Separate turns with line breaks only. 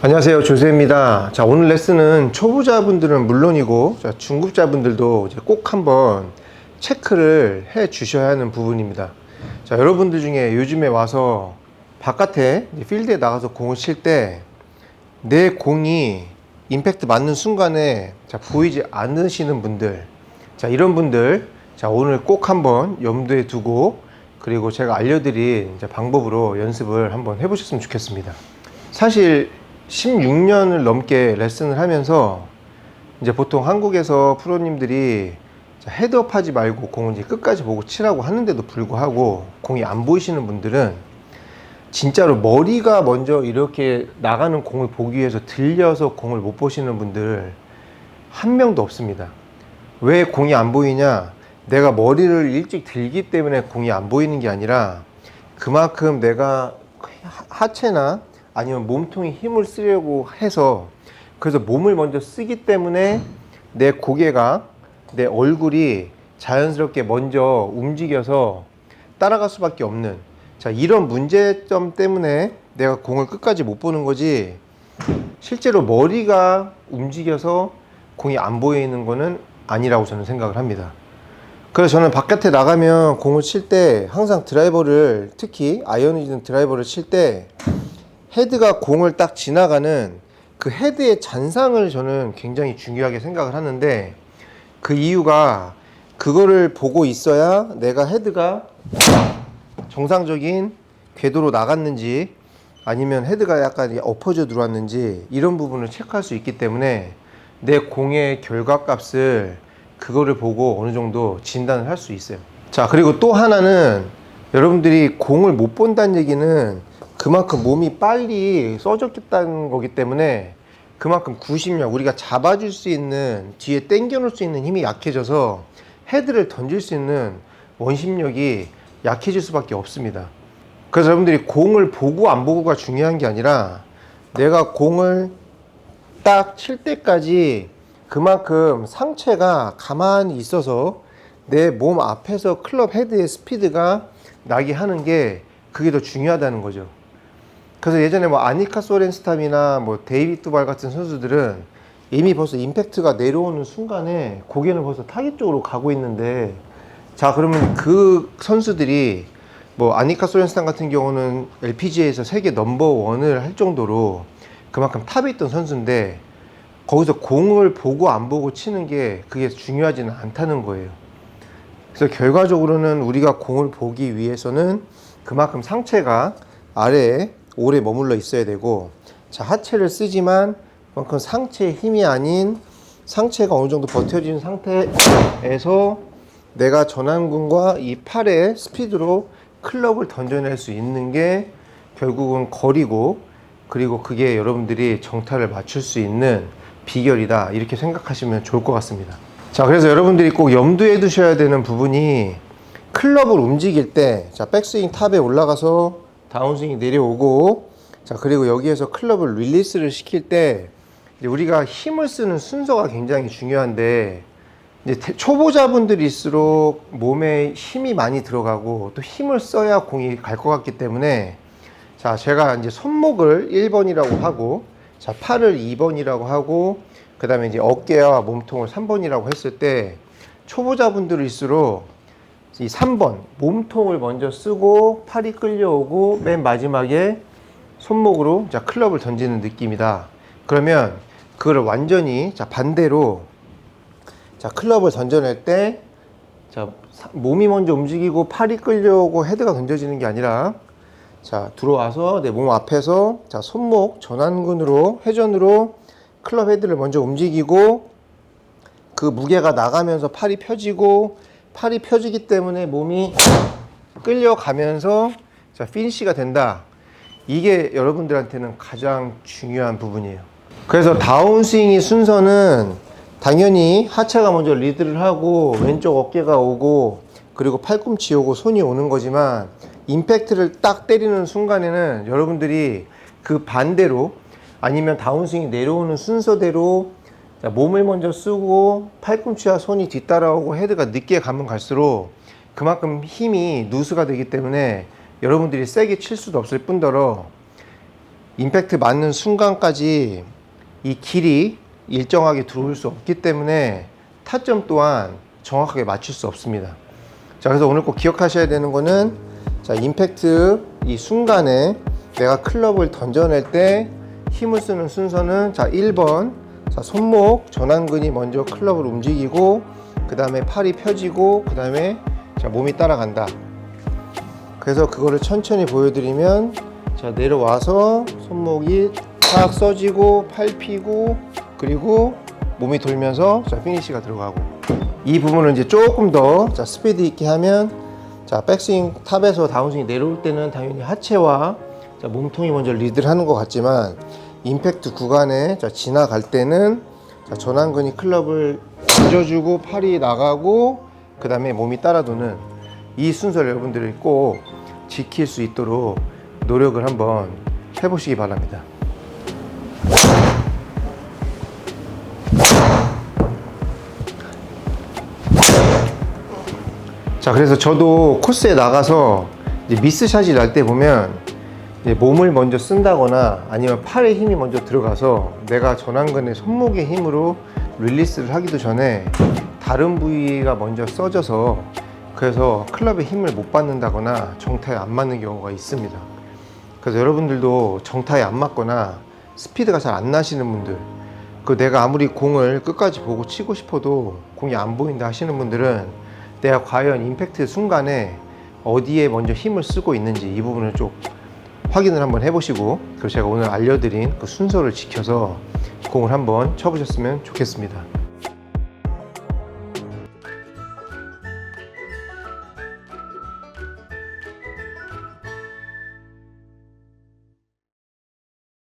안녕하세요. 조세입니다. 자 오늘 레슨은 초보자분들은 물론이고 자, 중급자분들도 꼭 한번 체크를 해 주셔야 하는 부분입니다. 자 여러분들 중에 요즘에 와서 바깥에 필드에 나가서 공을 칠 때 내 공이 임팩트 맞는 순간에 자, 보이지 않으시는 분들 자 이런 분들 자 오늘 꼭 한번 염두에 두고 그리고 제가 알려드린 방법으로 연습을 한번 해보셨으면 좋겠습니다. 사실 16년을 넘게 레슨을 하면서 이제 보통 한국에서 프로님들이 자, 헤드업 하지 말고 공을 이제 끝까지 보고 치라고 하는데도 불구하고 공이 안 보이시는 분들은 진짜로 머리가 먼저 이렇게 나가는 공을 보기 위해서 들려서 공을 못 보시는 분들 한 명도 없습니다. 왜 공이 안 보이냐? 내가 머리를 일찍 들기 때문에 공이 안 보이는 게 아니라 그만큼 내가 하- 하체나 아니면 몸통에 힘을 쓰려고 해서 그래서 몸을 먼저 쓰기 때문에 내 고개가 내 얼굴이 자연스럽게 먼저 움직여서 따라갈 수밖에 없는 자 이런 문제점 때문에 내가 공을 끝까지 못 보는 거지 실제로 머리가 움직여서 공이 안 보이는 거는 아니라고 저는 생각을 합니다. 그래서 저는 바깥에 나가면 공을 칠 때 항상 드라이버를 특히 아이언이든 드라이버를 칠때 헤드가 공을 딱 지나가는 그 헤드의 잔상을 저는 굉장히 중요하게 생각을 하는데 그 이유가 그거를 보고 있어야 내가 헤드가 정상적인 궤도로 나갔는지 아니면 헤드가 약간 엎어져 들어왔는지 이런 부분을 체크할 수 있기 때문에 내 공의 결과값을 그거를 보고 어느 정도 진단을 할 수 있어요. 자, 그리고 또 하나는 여러분들이 공을 못 본다는 얘기는 그만큼 몸이 빨리 써졌다는 거기 때문에 그만큼 구심력, 우리가 잡아줄 수 있는 뒤에 당겨놓을 수 있는 힘이 약해져서 헤드를 던질 수 있는 원심력이 약해질 수밖에 없습니다. 그래서 여러분들이 공을 보고 안 보고가 중요한 게 아니라 내가 공을 딱 칠 때까지 그만큼 상체가 가만히 있어서 내 몸 앞에서 클럽 헤드의 스피드가 나게 하는 게 그게 더 중요하다는 거죠. 그래서 예전에 뭐 아니카 소렌스탐이나 뭐 데이비 두발 같은 선수들은 이미 벌써 임팩트가 내려오는 순간에 고개는 벌써 타깃 쪽으로 가고 있는데 자 그러면 그 선수들이 뭐 아니카 소렌스탐 같은 경우는 LPGA에서 세계 넘버 원을 할 정도로 그만큼 탑에 있던 선수인데 거기서 공을 보고 안 보고 치는 게 그게 중요하지는 않다는 거예요. 그래서 결과적으로는 우리가 공을 보기 위해서는 그만큼 상체가 아래에 오래 머물러 있어야 되고 자 하체를 쓰지만 그만큼 상체의 힘이 아닌 상체가 어느 정도 버텨진 상태에서 내가 전완근과 이 팔의 스피드로 클럽을 던져낼 수 있는 게 결국은 거리고 그리고 그게 여러분들이 정타를 맞출 수 있는 비결이다 이렇게 생각하시면 좋을 것 같습니다. 자 그래서 여러분들이 꼭 염두에 두셔야 되는 부분이 클럽을 움직일 때, 자, 백스윙 탑에 올라가서 다운스윙이 내려오고, 자, 그리고 여기에서 클럽을 릴리스를 시킬 때, 우리가 힘을 쓰는 순서가 굉장히 중요한데, 이제 대- 초보자분들일수록 몸에 힘이 많이 들어가고, 또 힘을 써야 공이 갈 것 같기 때문에, 자, 제가 이제 손목을 1번이라고 하고, 자, 팔을 2번이라고 하고, 그 다음에 이제 어깨와 몸통을 3번이라고 했을 때, 초보자분들일수록 이 3번 몸통을 먼저 쓰고 팔이 끌려오고 맨 마지막에 손목으로 자 클럽을 던지는 느낌이다. 그러면 그걸 완전히 자 반대로 자 클럽을 던져낼 때 자 몸이 먼저 움직이고 팔이 끌려오고 헤드가 던져지는 게 아니라 자 들어와서 내 몸 앞에서 자 손목 전완근으로 회전으로 클럽 헤드를 먼저 움직이고 그 무게가 나가면서 팔이 펴지고 팔이 펴지기 때문에 몸이 끌려가면서 자 피니시가 된다. 이게 여러분들한테는 가장 중요한 부분이에요. 그래서 다운스윙의 순서는 당연히 하체가 먼저 리드를 하고 왼쪽 어깨가 오고 그리고 팔꿈치 오고 손이 오는 거지만 임팩트를 딱 때리는 순간에는 여러분들이 그 반대로 아니면 다운스윙이 내려오는 순서대로 자, 몸을 먼저 쓰고 팔꿈치와 손이 뒤따라오고 헤드가 늦게 가면 갈수록 그만큼 힘이 누수가 되기 때문에 여러분들이 세게 칠 수도 없을 뿐더러 임팩트 맞는 순간까지 이 길이 일정하게 들어올 수 없기 때문에 타점 또한 정확하게 맞출 수 없습니다. 자, 그래서 오늘 꼭 기억하셔야 되는 거는 자, 임팩트 이 순간에 내가 클럽을 던져낼 때 힘을 쓰는 순서는 자, 1번. 자, 손목 전완근이 먼저 클럽을 움직이고 그 다음에 팔이 펴지고 그 다음에 자, 몸이 따라간다. 그래서 그거를 천천히 보여드리면 자 내려와서 손목이 탁 써지고 팔 피고 그리고 몸이 돌면서 자 피니시가 들어가고 이 부분을 이제 조금 더 자, 스피드 있게 하면 자 백스윙 탑에서 다운스윙 내려올 때는 당연히 하체와 자, 몸통이 먼저 리드를 하는 것 같지만 임팩트 구간에 자, 지나갈 때는 자, 전완근이 클럽을 던져주고 팔이 나가고 그 다음에 몸이 따라도는 이 순서를 여러분들이 꼭 지킬 수 있도록 노력을 한번 해보시기 바랍니다. 자, 그래서 저도 코스에 나가서 미스샷이 날 때 보면 몸을 먼저 쓴다거나 아니면 팔에 힘이 먼저 들어가서 내가 전완근의 손목의 힘으로 릴리스를 하기도 전에 다른 부위가 먼저 써져서 그래서 클럽에 힘을 못 받는다거나 정타에 안 맞는 경우가 있습니다. 그래서 여러분들도 정타에 안 맞거나 스피드가 잘 안 나시는 분들 그 내가 아무리 공을 끝까지 보고 치고 싶어도 공이 안 보인다 하시는 분들은 내가 과연 임팩트 순간에 어디에 먼저 힘을 쓰고 있는지 이 부분을 좀 확인을 한번 해보시고 그리고 제가 오늘 알려드린 그 순서를 지켜서 공을 한번 쳐보셨으면 좋겠습니다.